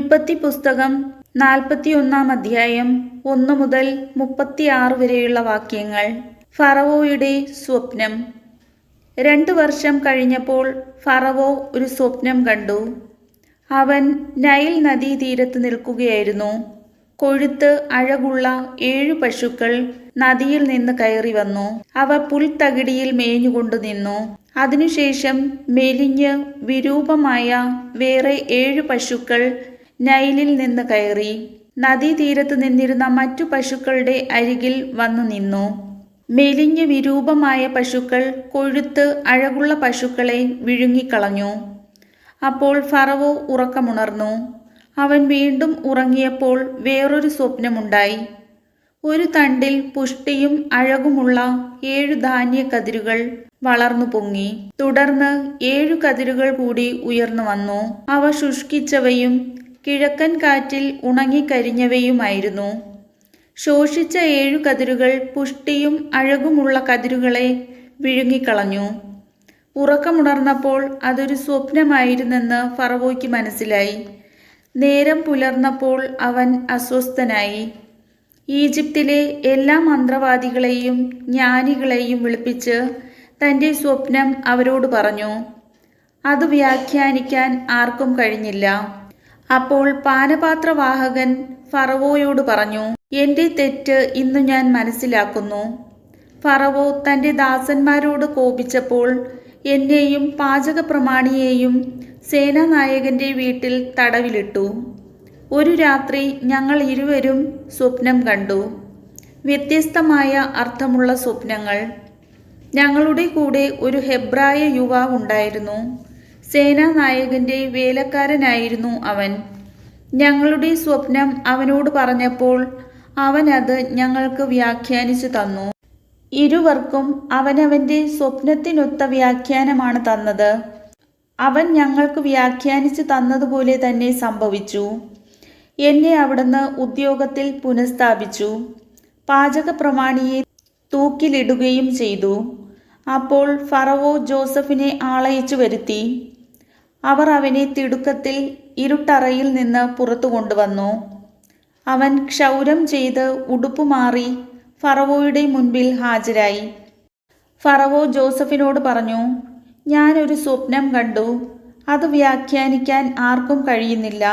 ഉൽപ്പത്തി പുസ്തകം നാൽപ്പത്തിയൊന്നാം അധ്യായം ഒന്ന് മുതൽ മുപ്പത്തിയാറ് വരെയുള്ള വാക്യങ്ങൾ. ഫറവോയുടെ സ്വപ്നം. രണ്ടു വർഷം കഴിഞ്ഞപ്പോൾ ഫറവോ ഒരു സ്വപ്നം കണ്ടു. അവൻ നൈൽ നദീതീരത്ത് നിൽക്കുകയായിരുന്നു. കൊഴുത്ത് അഴകുള്ള ഏഴു പശുക്കൾ നദിയിൽ നിന്ന് കയറി വന്നു. അവ പുൽത്തകിടിയിൽ മേഞ്ഞുകൊണ്ടു നിന്നു. അതിനുശേഷം മെലിഞ്ഞ് വിരൂപമായ വേറെ ഏഴു പശുക്കൾ നൈലിൽ നിന്ന് കയറി നദീതീരത്ത് നിന്നിരുന്ന മറ്റു പശുക്കളുടെ അരികിൽ വന്നു നിന്നു. മെലിഞ്ഞ് വിരൂപമായ പശുക്കൾ കൊഴുത്ത് അഴകുള്ള പശുക്കളെ വിഴുങ്ങിക്കളഞ്ഞു. അപ്പോൾ ഫറവോ ഉറക്കമുണർന്നു. അവൻ വീണ്ടും ഉറങ്ങിയപ്പോൾ വേറൊരു സ്വപ്നമുണ്ടായി. ഒരു തണ്ടിൽ പുഷ്ടിയും അഴകുമുള്ള ഏഴു ധാന്യ കതിരുകൾ വളർന്നു പൊങ്ങി. തുടർന്ന് ഏഴു കതിരുകൾ കൂടി ഉയർന്നു വന്നു. അവ ശുഷ്കിച്ചവയും കിഴക്കൻ കാറ്റിൽ ഉണങ്ങിക്കരിഞ്ഞവയുമായിരുന്നു. ശോഷിച്ച ഏഴു കതിരുകൾ പുഷ്ടിയും അഴകുമുള്ള കതിരുകളെ വിഴുങ്ങിക്കളഞ്ഞു. ഉറക്കമുണർന്നപ്പോൾ അതൊരു സ്വപ്നമായിരുന്നെന്ന് ഫറവോയ്ക്ക് മനസ്സിലായി. നേരം പുലർന്നപ്പോൾ അവൻ അസ്വസ്ഥനായി. ഈജിപ്തിലെ എല്ലാ മന്ത്രവാദികളെയും ജ്ഞാനികളെയും വിളിപ്പിച്ച് തന്റെ സ്വപ്നം അവരോട് പറഞ്ഞു. അത് വ്യാഖ്യാനിക്കാൻ ആർക്കും കഴിഞ്ഞില്ല. അപ്പോൾ പാനപാത്രവാഹകൻ ഫറവോയോട് പറഞ്ഞു എന്റെ തെറ്റ് ഇന്ന് ഞാൻ മനസ്സിലാക്കുന്നു. ഫറവോ തന്റെ ദാസന്മാരോട് കോപിച്ചപ്പോൾ എന്നെയും പാചക പ്രമാണിയെയും സേനാനായകന്റെ വീട്ടിൽ തടവിലിട്ടു. ഒരു രാത്രി ഞങ്ങൾ ഇരുവരും സ്വപ്നം കണ്ടു. വ്യത്യസ്തമായ അർത്ഥമുള്ള സ്വപ്നങ്ങൾ. ഞങ്ങളുടെ കൂടെ ഒരു ഹെബ്രായ യുവാവ് ഉണ്ടായിരുന്നു. സേനാനായകന്റെ വേലക്കാരനായിരുന്നു അവൻ. ഞങ്ങളുടെ സ്വപ്നം അവനോട് പറഞ്ഞപ്പോൾ അവൻ അത് ഞങ്ങൾക്ക് വ്യാഖ്യാനിച്ചു തന്നു. ഇരുവർക്കും അവനവന്റെ സ്വപ്നത്തിനൊത്ത വ്യാഖ്യാനമാണ് തന്നത്. അവൻ ഞങ്ങൾക്ക് വ്യാഖ്യാനിച്ചു തന്നതുപോലെ തന്നെ സംഭവിച്ചു. എന്നെ അവിടുന്ന് ഉദ്യോഗത്തിൽ പുനഃസ്ഥാപിച്ചു. പാചക പ്രമാണിയെ തൂക്കിലിടുകയും ചെയ്തു. അപ്പോൾ ഫറവോ ജോസഫിനെ ആളയച്ചു വരുത്തി. അവർ അവനെ തിടുക്കത്തിൽ ഇരുട്ടറയിൽ നിന്ന് പുറത്തു കൊണ്ടുവന്നു. അവൻ ക്ഷൗരം ചെയ്ത് ഉടുപ്പ് മാറി ഫറവോയുടെ മുൻപിൽ ഹാജരായി. ഫറവോ ജോസഫിനോട് പറഞ്ഞു ഞാനൊരു സ്വപ്നം കണ്ടു. അത് വ്യാഖ്യാനിക്കാൻ ആർക്കും കഴിയുന്നില്ല.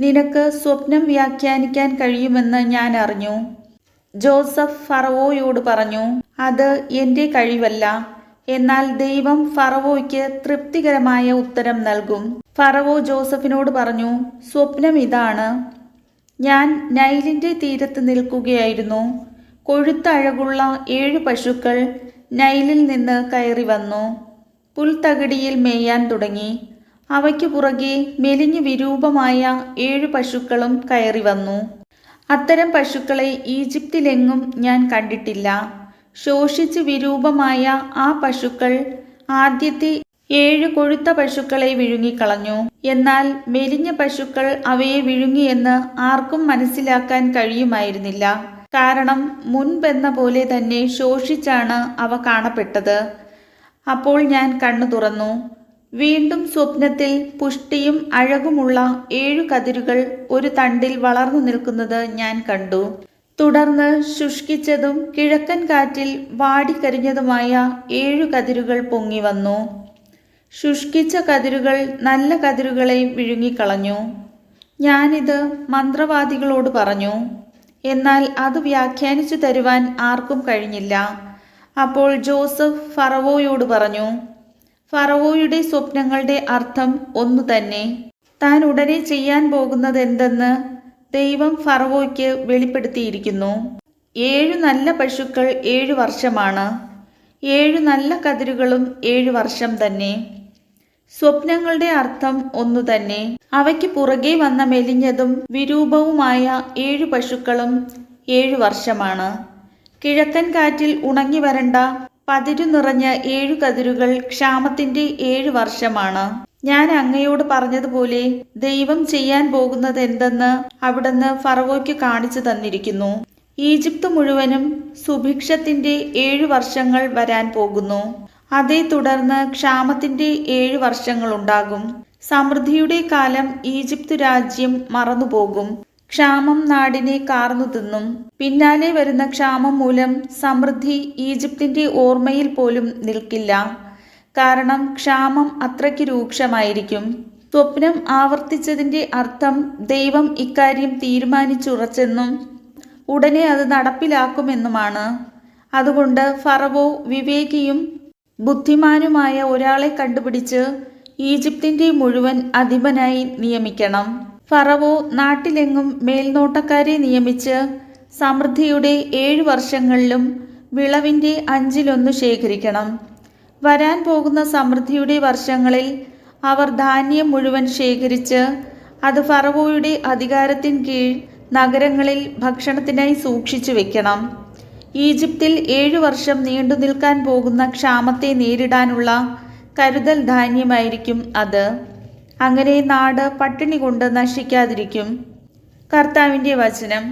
നിനക്ക് സ്വപ്നം വ്യാഖ്യാനിക്കാൻ കഴിയുമെന്ന് ഞാൻ അറിഞ്ഞു. ജോസഫ് ഫറവോയോട് പറഞ്ഞു അത് എന്റെ കഴിവല്ല. എന്നാൽ ദൈവം ഫറവോയ്ക്ക് തൃപ്തികരമായ ഉത്തരം നൽകും. ഫറവോ ജോസഫിനോട് പറഞ്ഞു സ്വപ്നം ഇതാണ്. ഞാൻ നൈലിന്റെ തീരത്ത് നിൽക്കുകയായിരുന്നു. കൊഴുത്ത കൊഴുത്തഴകുള്ള ഏഴ് പശുക്കൾ നൈലിൽ നിന്ന് കയറി വന്നു. പുൽത്തകിടിയിൽ മേയാൻ തുടങ്ങി. അവയ്ക്ക് പുറകെ മെലിഞ്ഞു വിരൂപമായ ഏഴു പശുക്കളും കയറി വന്നു. അത്തരം പശുക്കളെ ഈജിപ്തിലെങ്ങും ഞാൻ കണ്ടിട്ടില്ല. ശോഷിച്ച് വിരൂപമായ ആ പശുക്കൾ ആദ്യത്തെ ഏഴ് കൊഴുത്ത പശുക്കളെ വിഴുങ്ങിക്കളഞ്ഞു. എന്നാൽ മെലിഞ്ഞ പശുക്കൾ അവയെ വിഴുങ്ങിയെന്ന് ആർക്കും മനസ്സിലാക്കാൻ കഴിയുമായിരുന്നില്ല. കാരണം മുൻപെന്ന പോലെ തന്നെ ശോഷിച്ചാണ് അവ കാണപ്പെട്ടത്. അപ്പോൾ ഞാൻ കണ്ണു തുറന്നു. വീണ്ടും സ്വപ്നത്തിൽ പുഷ്ടിയും അഴകുമുള്ള ഏഴു കതിരുകൾ ഒരു തണ്ടിൽ വളർന്നു നിൽക്കുന്നത് ഞാൻ കണ്ടു. തുടർന്ന് ശുഷ്കിച്ചതും കിഴക്കൻ കാറ്റിൽ വാടിക്കരിഞ്ഞതുമായ ഏഴു കതിരുകൾ പൊങ്ങി വന്നു. ശുഷ്കിച്ച കതിരുകൾ നല്ല കതിരുകളെ വിഴുങ്ങിക്കളഞ്ഞു. ഞാനിത് മന്ത്രവാദികളോട് പറഞ്ഞു. എന്നാൽ അത് വ്യാഖ്യാനിച്ചു തരുവാൻ ആർക്കും കഴിഞ്ഞില്ല. അപ്പോൾ ജോസഫ് ഫറവോയോട് പറഞ്ഞു ഫറവോയുടെ സ്വപ്നങ്ങളുടെ അർത്ഥം ഒന്നു തന്നെ. താൻ ഉടനെ ചെയ്യാൻ പോകുന്നത് എന്തെന്ന് ദൈവം ഫറവോയ്ക്ക് വെളിപ്പെടുത്തിയിരിക്കുന്നു. ഏഴു നല്ല പശുക്കൾ ഏഴു വർഷമാണ്. ഏഴു നല്ല കതിരുകളും ഏഴു വർഷം തന്നെ. സ്വപ്നങ്ങളുടെ അർത്ഥം ഒന്നു തന്നെ. അവയ്ക്ക് പുറകെ വന്ന മെലിഞ്ഞതും വിരൂപവുമായ ഏഴു പശുക്കളും ഏഴു വർഷമാണ്. കിഴക്കൻ കാറ്റിൽ ഉണങ്ങി വരണ്ട പതിരു നിറഞ്ഞ ഏഴു കതിരുകൾ ക്ഷാമത്തിന്റെ ഏഴു വർഷമാണ്. ഞാൻ അങ്ങയോട് പറഞ്ഞതുപോലെ ദൈവം ചെയ്യാൻ പോകുന്നത് എന്തെന്ന് അവിടുന്ന് ഫറവോയ്ക്ക് കാണിച്ചു തന്നിരിക്കുന്നു. ഈജിപ്ത് മുഴുവനും സുഭിക്ഷത്തിന്റെ ഏഴു വർഷങ്ങൾ വരാൻ പോകുന്നു. അതേ തുടർന്ന് ക്ഷാമത്തിന്റെ ഏഴു വർഷങ്ങളുണ്ടാകും. സമൃദ്ധിയുടെ കാലം ഈജിപ്ത് രാജ്യം മറന്നുപോകും. ക്ഷാമം നാടിനെ കാർന്നു തിന്നും. പിന്നാലെ വരുന്ന ക്ഷാമം മൂലം സമൃദ്ധി ഈജിപ്തിന്റെ ഓർമ്മയിൽ പോലും നിൽക്കില്ല. കാരണം ക്ഷാമം അത്രയ്ക്ക് രൂക്ഷമായിരിക്കും. സ്വപ്നം ആവർത്തിച്ചതിന്റെ അർത്ഥം ദൈവം ഇക്കാര്യം തീരുമാനിച്ചുറച്ചെന്നും ഉടനെ അത് നടപ്പിലാക്കുമെന്നുമാണ്. അതുകൊണ്ട് ഫറവോ വിവേകിയും ബുദ്ധിമാനുമായ ഒരാളെ കണ്ടുപിടിച്ച് ഈജിപ്തിന്റെ മുഴുവൻ അധിപനായി നിയമിക്കണം. ഫറവോ നാട്ടിലെങ്ങും മേൽനോട്ടക്കാരെ നിയമിച്ച് സമൃദ്ധിയുടെ ഏഴു വർഷങ്ങളിലും വിളവിന്റെ അഞ്ചിലൊന്ന് ശേഖരിക്കണം. വരാൻ പോകുന്ന സമൃദ്ധിയുടെ വർഷങ്ങളിൽ അവർ ധാന്യം മുഴുവൻ ശേഖരിച്ച് അത് ഫറവോയുടെ അധികാരത്തിൻ കീഴ് നഗരങ്ങളിൽ ഭക്ഷണത്തിനായി സൂക്ഷിച്ചു വെക്കണം. ഈജിപ്തിൽ ഏഴു വർഷം നീണ്ടു നിൽക്കാൻ പോകുന്ന ക്ഷാമത്തെ നേരിടാനുള്ള കരുതൽ ധാന്യമായിരിക്കും അത്. അങ്ങനെ നാട് പട്ടിണി കൊണ്ട് നശിക്കാതിരിക്കും. കർത്താവിന്റെ വചനം.